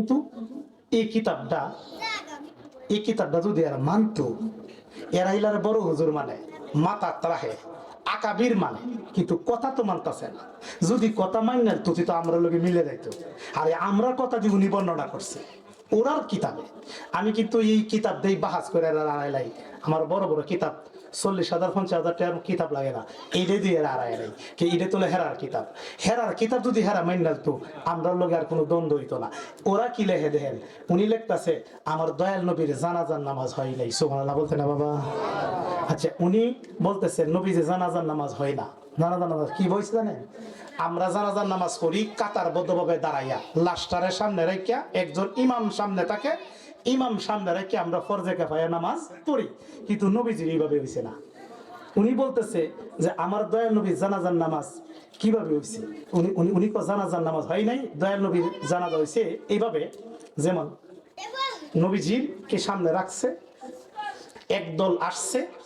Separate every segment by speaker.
Speaker 1: কিন্তু এই কিতাবটা এই কিতাবটা যদি এরা মানতো, এরা ইলার বড় হুজুর মানে মাতা ত্রাহে, আকাবির মানে কিন্তু কথা তো মানতাছে না। যদি কথা মাইনার তুই তো আমরা লোকে মিলে যাইত। আরে আমরা কথা যে উনি বর্ণনা করছে, ওরার কিতাবে। আমি কিন্তু এই কিতাব দেই বাহাজ করে আমার বড় বড় কিতাব চল্লিশ হাজার, পঞ্চাশ হাজার টাকার কিতাব লাগে না। এইটা দিয়ে আড়াই আড়াই কি এটা তোলে হেরার কিতাব। হেরার কিতাব যদি হেরা মাইন তো আমরার লগে আর কোনো দ্বন্দ্ব হইতো না। ওরা কি লেখে দেখেন? উনি লেখতাছে, আমার দয়াল নবীর জানাজার নামাজ হয় নাই। সুবহানাল্লাহ বলতে না বাবা। আচ্ছা উনি বলতেছেন নবী যে জানাজার নামাজ হয় না। জানাজার নামাজ কি বলছে জানেন? আমরা জানাজার নামাজ করি কাতার দাঁড়াইয়া। লাস্টারের সামনে রেখা একজন ইমাম সামনে থাকে ইমাম সামনে রেখে আমরা ফরজে কাফায়া নামাজ পড়ি, কিন্তু নবীজির এইভাবে হয়েছে না। উনি বলতেছে যে, আমার দয়াল নবী জানাজার নামাজ কীভাবে হয়েছে উনি উনি উনি জানাজার নামাজ হয় নাই, দয়াল নবীর জানাজা হয়েছে এইভাবে। যেমন নবীজির কে সামনে রাখছে, একদল আসছে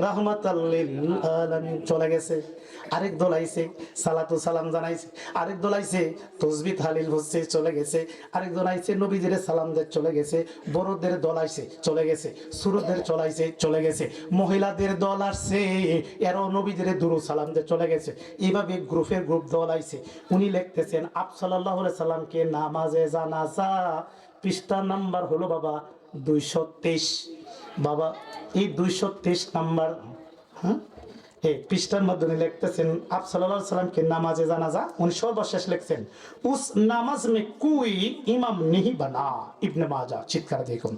Speaker 1: আলামিন চলে গেছে। আরেক দল আইছে, সালাতু সালাম জানাইছে। আরেক দল আইছে তসবি তাহলিল হচ্ছে চলে গেছে। আরেক দল আইছে, নবীদের সালাম দিয়ে চলে গেছে। বড়দের দল আইছে, চলে গেছে। সুরদের চলাইছে চলে গেছে। মহিলাদের দল আসছে, এরাও নবীদের দুরু সালাম দিয়ে চলে গেছে। এইভাবে গ্রুপের গ্রুপ দল আইছে। উনি লিখতেছেন আফসাল্লাহ সাল্লামকে নামাজে জানাজা পৃষ্ঠা নাম্বার হলো বাবা দুইশো তেইশ। বাবা এই দুইশো তেইশ নাম্বার হ্যাঁ? এই পৃষ্ঠার মাধ্যমে লিখতেছেন আপ সাল্লাল্লাহু সাল্লামকে নামাজে জানাজা উনি সর্বশেষ লিখছেন। উস নামাজ মে কুই ইমাম নিহি বানা। ইবনে মাজা চিৎকার। দেখেন,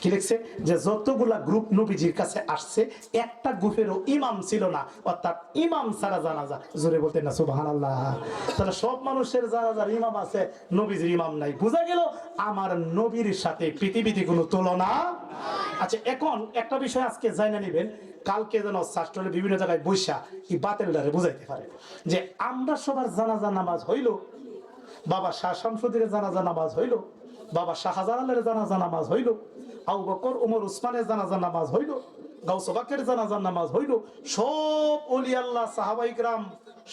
Speaker 1: কি লিখছে? যে যতগুলা গ্রুপ নবীজির কাছে আসছে, একটা গ্রুপেরও ইমাম ছিল না। অর্থাৎ ইমাম ছাড়া জানাজা জোরে বলতেন না, সুবহানাল্লাহ। তাহলে সব মানুষের জানাজার ইমাম আছে, নবীজির ইমাম নাই। বোঝা গেল আমার নবীর সাথে পৃথিবীতে কোনো তুলনা? আচ্ছা এখন একটা বিষয় আজকে জানা নেবেন। কালকে যেন শাস্ত্রের বিভিন্ন জায়গায় বৈশা এই বাতিলদারে বুঝাইতে পারে। যে আমরা সবার জানাজা নামাজ হইল, বাবা শাহ শামসুদ্দিনের জানাজা নামাজ হইল, বাবা শাহজালালের জানাজা নামাজ হইল আবু বকর উমর উসমানের জানাজা নামাজ হইল গাউসবাকের জানাজার নামাজ হইল, সব অলি আল্লাহ সাহাবাই গ্রাম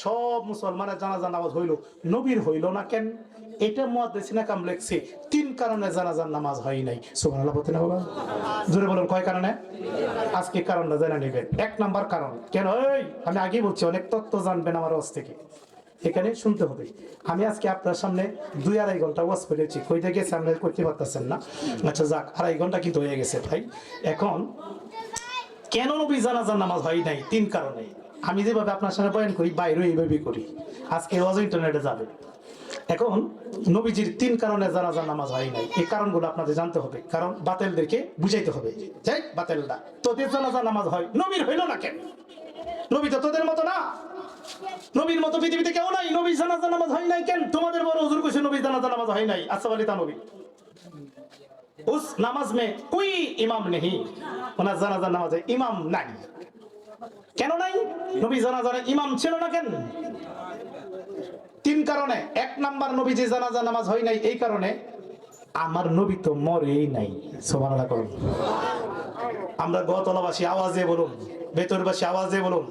Speaker 1: সব মুসলমানের জানাজা নামাজ হইল। নবীর হইল না কেন? এটা মুয়াদ্দিসিনা কাম লেখছে, তিন কারণে জানাজার নামাজ হয় নাই। সুবহানাল্লাহ বলতে না জোরে বলুন, কয় কারণে? আজকে কারণটা জেনে নেবেন। এক নাম্বার কারণ। কেন? আমি আগেই বলছি, অনেক তত্ত্ব জানবেন আমার ওয়াজ থেকে। এখানে শুনতে হবে। আমি আজকে আপনার সামনে দুই আড়াই ঘণ্টা ওয়াজ করেছি কইতে গেছে আপনি করতে পারতেছেন না। আচ্ছা যাক, আড়াই ঘণ্টা কিন্তু হয়ে গেছে ভাই। এখন, কেন নবী জানাজার নামাজ হয় নাই? তিন কারণে। আমি যেভাবে আপনার সামনে বয়ান করি বাইরে এইভাবেই করি। আজকে ওয়াজ ইন্টারনেটে যাবে। এখন, নবীজির তিন কারণে জানাজার নামাজ হয় নাই। এই কারণগুলো আপনাদের জানতে হবে। কারণ বাতেলদেরকে বুঝাইতে হবে। যাই বাতেলরা তোদের জানাজার নামাজ হয়, নবীর হইল না কেন? নবী তো তোদের মতো না। নবীর মতো পৃথিবীতে কেউ নাই, নবী জানাজা নামাজ হয় নাই কেন? তোমাদের বড় হুজুর কইছে নবী জানাজা নামাজ হয় নাই। আসফ আলী নবী। উস, নামাজ মে ইমাম নেহি। ওনার জানাজা ইমাম নাই। কেন নাই? নবী ইমাম ছিল না কেন? তিন কারণে। এক নাম্বার নবী যে জানাজা নামাজ হয় নাই, এই কারণে আমার নবী তো মরেই নাই। সুবহানাল্লাহ করুন আমরা গতলাবাসী আওয়াজে বলুন, ভেতরবাসী আওয়াজে বলুন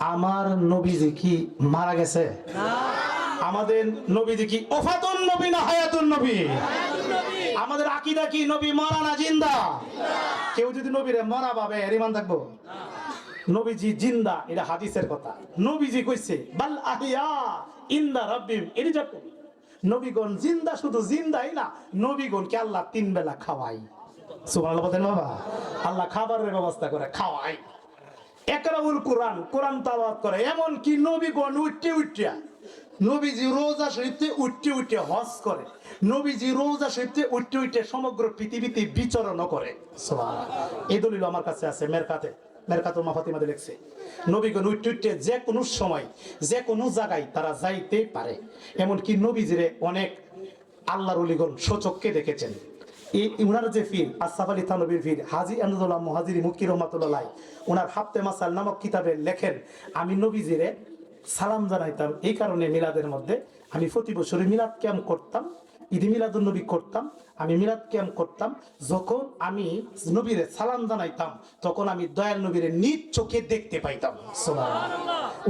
Speaker 1: আমার নবীজি কি মারা গেছে? আমাদের নবীজি কি ওফাতুন নবী না হায়াতুন নবী? আমাদের আকিদা কি নবী মরা না জিন্দা? কেউ যদি নবীরে মরা পাবে এর ইমান থাকব? নবীজি জিন্দা, এটা হাদিসের কথা। নবীজি কইছে, বাল আহিয়া ইন্দা রাব্বিম এটি যাব নবীগণ জিন্দা, শুধু জিন্দাই না, নবীগণকে আল্লাহ তিন বেলা খাওয়াই। সুবহানাল্লাহ বলেন বাবা। আল্লাহ খাবারের ব্যবস্থা করে খাওয়াই। একরাউল কোরআন কোরআন তালাওয়াত করে। এমন কি নবীগণ উঠতে উঠিয়া নবীজি রোজা শরীফতে উঠতে উঠে হজ করে। নবীজি রোজা শরীফতে উঠতে উঠে সমগ্র পৃথিবীতে বিচরণ করে। এই দলিল আমার কাছে আছে, মেরকাতে। মেরকাতুল মাফাতিমাতে লিখছে নবীগণ উঠতে উঠতে যে কোনো সময় যে কোনো জায়গায় তারা যাইতে পারে। এমনকি নবীজিরে অনেক আল্লাহর অলিগণ সচককে দেখেছেন। উনার যে ফির আসাফ আলী থানবীর ফির, হাজি আনন্দুল্লাহ মহাজির মুক্তি রহমাতুল্লাহ উনার হাফতে মাসাল নামক কিতাবে লেখেন, আমি নবীজিরে সালাম জানাইতাম, এই কারণে মিলাদের মধ্যে আমি প্রতি বছরে মিলাদ ক্যাম্প করতাম। ঈদি মিলাদুল নবী করতাম আমি মিলাদ ক্যাম্প করতাম যখন আমি নবীরে সালাম জানাইতাম তখন আমি দয়াল নবীরে নিজ চোখে দেখতে পাইতাম।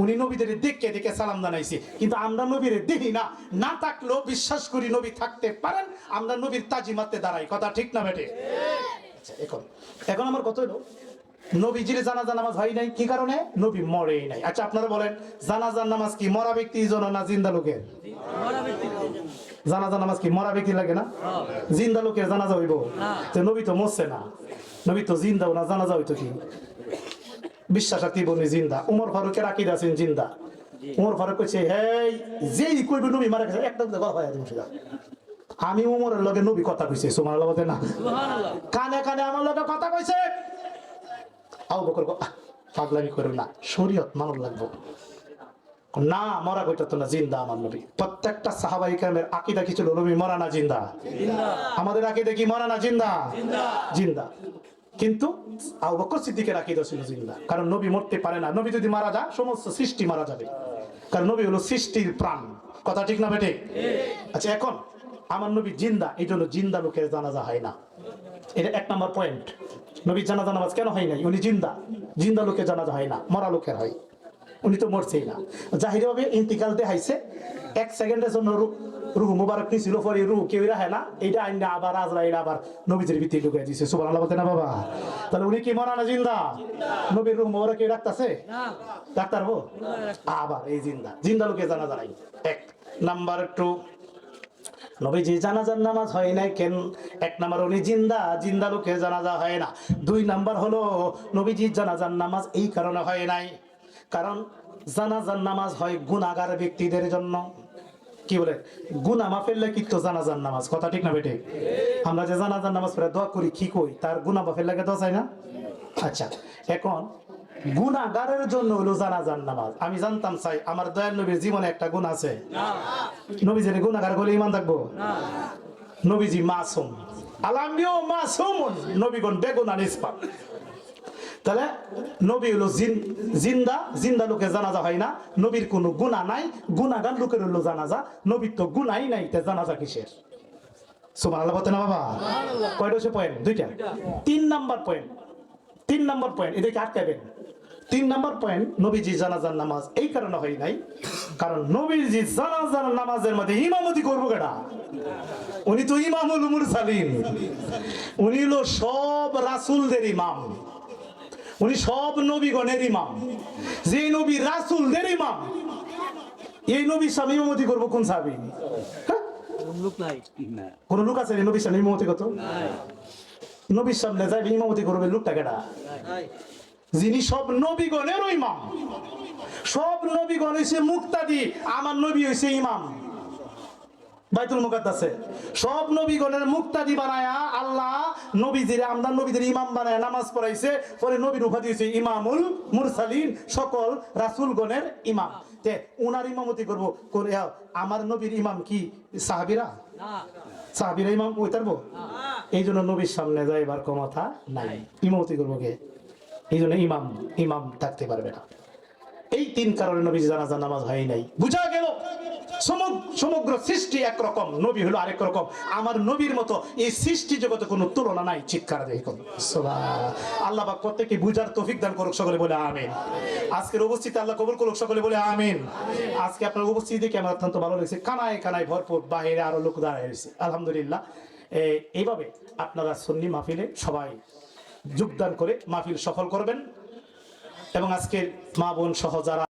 Speaker 1: উনি নবীদের দেখে দেখে সালাম জানাইছি। কিন্তু আমরা নবীরে দেখি না। না থাকলেও বিশ্বাস করি নবী থাকতে পারেন আমরা নবীর তাজিমাতে দাঁড়াই। কথা ঠিক না বেটে আচ্ছা, এখন। এখন আমার কত হলো নবীজির জানাজা নামাজ হয় নাই কি কারণে? নবী মরেই নাই। আচ্ছা আপনারা বলেন জানাজার নামাজ কি মরা ব্যক্তির জন্য না জিন্দা লোকের? জানাজা নামাজ কি মরা ব্যক্তি লাগে না? জিন্দা লোকের জানাজা হইব। তো নবী তো মরছে না। নবী তো জিন্দাও না জানাজা হইতো কি? বিশ্বাস আর বনি জিন্দা? উমর ফারুকের আকিদ আছেন জিন্দা। উমর ফারুক কইছে হেই যেই কইবে নবী মারা গেছে একদম কথা হয় আমি উমরের লগে নবী কথা কইছে সুমার লগে না। কানে কানে আমার লগে কথা কইছে। আউ বকর পাগলামি করো না শরীয়ত মানব লাগবো। না মরা তো না জিন্দা আমার নবী। প্রত্যেকটা সাহাবাই কামের আকিদা কি ছিল? নবী মরা না জিন্দা? আমাদের আকিদা কি মরা না জিন্দা? জিন্দা। কিন্তু আবু বকর সিদ্দিকের আকিদা ছিল জিন্দা। কারণ নবী মরতে পারে না। নবী যদি মারা যায় সমস্ত সৃষ্টি মারা যাবে। কারণ নবী হলো সৃষ্টির প্রাণ। কথা ঠিক না বেটে আচ্ছা এখন আমার নবী জিন্দা এই জন্য জিন্দা লোকের জানাজা হয় না। এটা এক নম্বর পয়েন্ট নবী জানাজা নামাজ কেন হয় নাই? উনি জিন্দা। জিন্দা লোকের জানাজা হয় না। মরা লোকের হয়। উনি তো মরছেই না। জাহির ভাবে ইন্তিকাল দেখাইছে। এক সেকেন্ডের জন্য রুহু মুবারক নিছিল, পরে রুহু কেউ রাখে না। এইটা আইন আবার আজ আজরাইল আবার নবীদের ভিতরে ঢুকে দিছে। সুবাহ আল্লাহ না বাবা। তাহলে উনি কি মরা না জিন্দা? নবীর রুহু মুবারক কেউ রাখতেছে ডাক্তার হো আবার এই জিন্দা। জিন্দা লোকে জানা যায় এক নাম্বার টু, নবীজি জানাজার নামাজ হয় নাই কেন? এক নাম্বার উনি জিন্দা জিন্দা লোকে জানাজা হয় না। দুই নাম্বার হলো নবীজির জানাজার নামাজ এই কারণে হয় নাই। কারণ জানাজার নামাজ হয় গুণাগার ব্যক্তিদের জন্য। কি বলে? গুনা মাফের লাগে তো জানাজার নামাজ, কথা ঠিক না বেটে আমরা যে জানাজার নামাজ পড়ে, দোয়া করি, কি কই? তার গুনা মাফের লাগে দোয়া চাই না? আচ্ছা এখন গুনাগারের জন্য হলো জানাজার নামাজ। আমি জানতাম, চাই, আমার দয়াল নবীর জীবনে একটা গুণ আছে। নবীজির গুনাগার বলে ইমান থাকব নবীজি মাসুম। আলামিও মাসুম নবীগণ বেগুনা নিষ্পাপ। তাহলে নবী হলো জিন- জিন্দা জিন্দা লোকে জানাজা হয় না। নবীর কোনো গুণা নাই গুণাগান লোকের হলো জানাজা। নবীর তো গুণাই নাই তে জানাজা কিসের? সুমান আল্লাহ বলতে না বাবা? কয়টা হচ্ছে পয়েন্ট দুইটা। তিন নাম্বার পয়েন্ট তিন নাম্বার পয়েন্ট এদিকে আটকাবেন। তিন নাম্বার পয়েন্ট নবীজি জানাজার নামাজ। এই কারণে হয় নাই। কারণ নবীজি জানাজার নামাজের মধ্যে ইমামতি করব কেডা? উনি তো ইমামুল মুরসালিন। উনি হলো সব রাসূলদের ইমাম। উনি সব নবীগণের ইমাম। যে নবী রাসূলদের ইমাম। এই নবীর সামনে ইমামতি করব কোন সাহাবী? হ্যাঁ? কোন লোক আছে রে নবীর সামনে ইমামতি
Speaker 2: নাই
Speaker 1: নবীর সামনে যাইবে ইমামতি করবে, লোকটা কেডা? যিনি সব নবীগণের ইমাম। সব নবীগণ হইছে মুক্তাদি, আমার নবী হইছে ইমাম। বাইতুল মুকাদ্দাসে। সব নবীগণের মুক্তাদি বানায়া আল্লাহ নবীদের আমদান নবীদের ইমাম বানায় নামাজ পড়াইছে পরে নবীর উপাধি হইছে ইমামুল মুরসালিন সকল রাসূলগণের ইমাম। তে উনার ইমামতি করব করে আমার নবীর ইমাম কি? সাহাবীরা?
Speaker 2: না
Speaker 1: সাহাবীরা ইমাম কই তারবো? এই জন্য নবীর সামনে যাইবার ক্ষমতা নাই। ইমামতি করব কে? এই জন্য ইমাম ইমাম থাকতে পারবে না। এই তিন কারণে নবী জানাজা নামাজ হয় নাই। বুঝা গেল? সমগ্র সৃষ্টি একরকম, নবী হলো আরেক রকম। আমার নবীর মতো এই সৃষ্টি জগতে কোনো তুলনা নাই, চিৎকার আল্লাহ পাক প্রত্যেকে বুঝার তৌফিক দান করুক, সকলে বলে আমিন। আজকের উপস্থিতি আল্লাহ কবুল করুক, সকলে বলে আমিন। আজকে আপনার উপস্থিতি দেখে আমার অত্যন্ত ভালো লেগেছে। কানায় কানায় ভরপুর বাইরে আরও লোক দাঁড়ায় রয়েছে। আলহামদুলিল্লাহ। এইভাবে আপনারা সন্নি মাহফিলে সবাই যোগদান করে মাহফিল সফল করবেন। এবং আজকের মা বোন সহ যারা